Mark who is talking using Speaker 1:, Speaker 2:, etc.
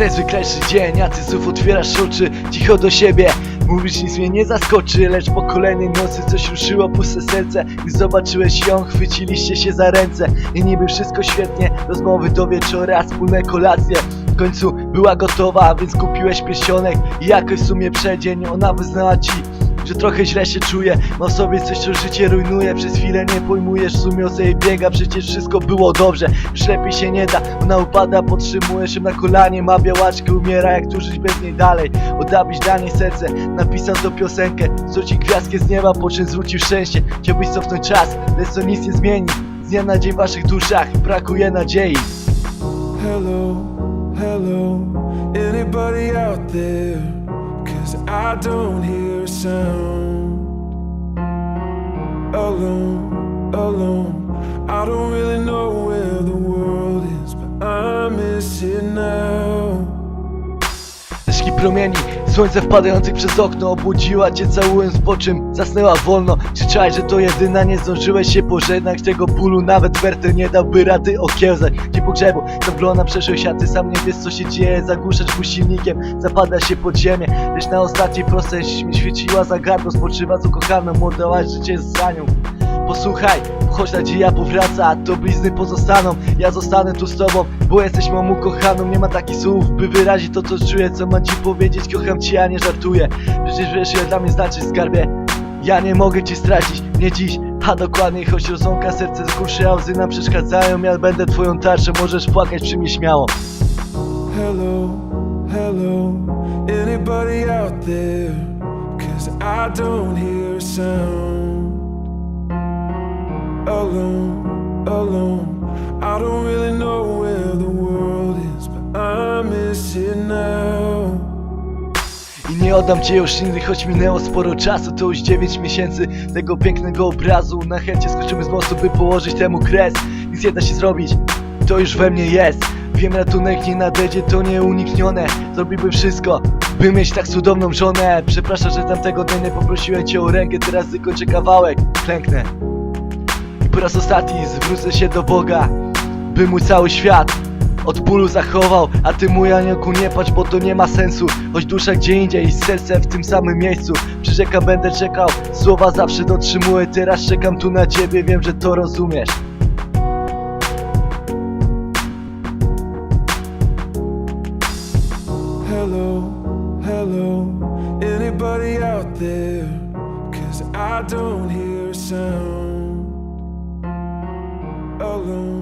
Speaker 1: najzwyklejszy dzień, a ty znów otwierasz oczy Cicho do siebie, mówisz nic mnie nie zaskoczy Lecz po kolejnej nocy coś ruszyło puste serce. Gdy zobaczyłeś ją, chwyciliście się za ręce. I niby wszystko świetnie, rozmowy do wieczora, wspólne kolacje. W końcu była gotowa, więc kupiłeś pierścionek. I jakoś w sumie przedzień ona wyznała ci że trochę źle się czuje Ma w sobie coś, co życie rujnuje. Przez chwilę nie pojmujesz, w sumie o sobie biega. Przecież wszystko było dobrze, już lepiej się nie da. Ona upada, podtrzymujesz ją na kolanie. Ma białaczkę, umiera, jak tu żyć bez niej dalej. Oddabić dla niej serce, napisał to piosenkę. Co gwiazdkę z nieba, po czym zwrócił szczęście? Chciałbyś cofnąć czas, lecz to nic nie zmieni. Z dnia na dzień w waszych duszach brakuje nadziei.
Speaker 2: Hello, hello, anybody out there? I don't hear a sound. Alone, alone, I don't really know where the world is, but I miss it now.
Speaker 1: Deszki promieni, słońce wpadających przez okno Obudziła cię całując, po czym zasnęła wolno. Krzyczałeś, że to jedyna, nie zdążyłeś się pożegnać Tego bólu. Nawet Werter nie dałby rady okiełzać Ci pogrzebu, zawlona przeszłość, a ty sam nie wiesz co się dzieje. Zagłuszasz mu silnikiem, zapada się pod ziemię. Lecz na ostatniej prostej świeciła za gardło Spoczywa z ukochaną, oddałaś życie za nią. Posłuchaj, choć nadzieja powraca, a to blizny pozostaną. Ja zostanę tu z tobą, bo jesteś moją ukochaną. Nie ma takich słów, by wyrazić to co czuję. Co mam ci powiedzieć, kocham cię, a nie żartuję. Przecież wiesz ile dla mnie znaczy skarbie. Ja nie mogę cię stracić, nie dziś a dokładniej, choć rozłąka serce zgłuszy, a łzy nam przeszkadzają. Ja będę twoją tarczą, możesz płakać przy mnie śmiało.
Speaker 2: Hello, hello, anybody out there? Cause I don't hear a sound. Alone,
Speaker 1: nie oddam cię już nigdy, choć minęło sporo czasu To już 9 miesięcy tego pięknego obrazu. Na chęcie skoczymy z mostu, by położyć temu kres. Nic nie da się zrobić, to już we mnie jest. Wiem, ratunek nie nadejdzie, to nieuniknione. Zrobiłbym wszystko, by mieć tak cudowną żonę. Przepraszam, że tamtego dnia nie poprosiłem cię o rękę Teraz tylko cię kawałek, klęknę. I po raz ostatni zwrócę się do Boga By mój cały świat od bólu zachował, a ty mój aniołku nie patrz, bo to nie ma sensu Choć dusza gdzie indziej serce w tym samym miejscu Przyrzekam będę czekał, słowa zawsze dotrzymuję Teraz czekam tu na ciebie, wiem, że to rozumiesz
Speaker 2: Hello, hello, anybody out there? Cause I don't hear sound. Alone.